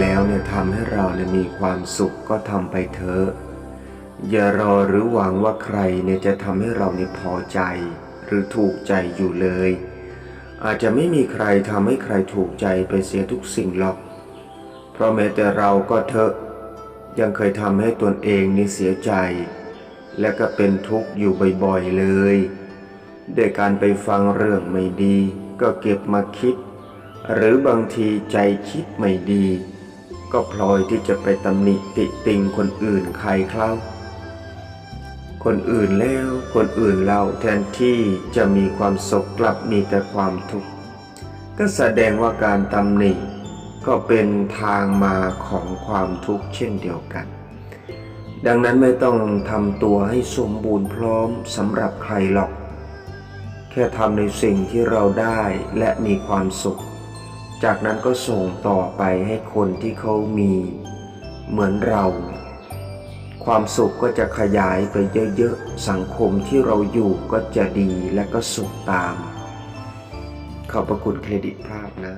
แล้วเนี่ยทำให้เราเนี่ยมีความสุขก็ทำไปเถอะอย่ารอหรือหวังว่าใครเนี่ยจะทำให้เราเนี่ยพอใจ หรือถูกใจอยู่เลย อาจจะไม่มีใครทำให้ใครถูกใจไปเสียทุกสิ่งหรอก เพราะแม้แต่เราก็เถอะยังเคยทำให้ตนเองนี่เสียใจ และก็เป็นทุกข์อยู่บ่อยๆเลยด้วยการไปฟังเรื่องไม่ดี ก็เก็บมาคิด หรือบางทีใจคิดไม่ดี ก็พลอยที่จะไปตำหนิติติงคนอื่นใครเข้าคนอื่นแล้วคนอื่นเล่าแทนที่จะมีความสุขกลับมีแต่ความทุกข์ก็แสดงว่าการตำหนิก็เป็นทางมาของความทุกข์เช่นเดียวกัน ดังนั้นไม่ต้องทำตัวให้สมบูรณ์พร้อมสำหรับใครหรอก แค่ทำในสิ่งที่เราได้และมีความสุข จากนั้นก็ส่งต่อไปให้คนที่เขามีเหมือนเรา ความสุขก็จะขยายไปเยอะๆ สังคมที่เราอยู่ก็จะดีและก็สุขตาม ขอบพระคุณเครดิตภาพนะ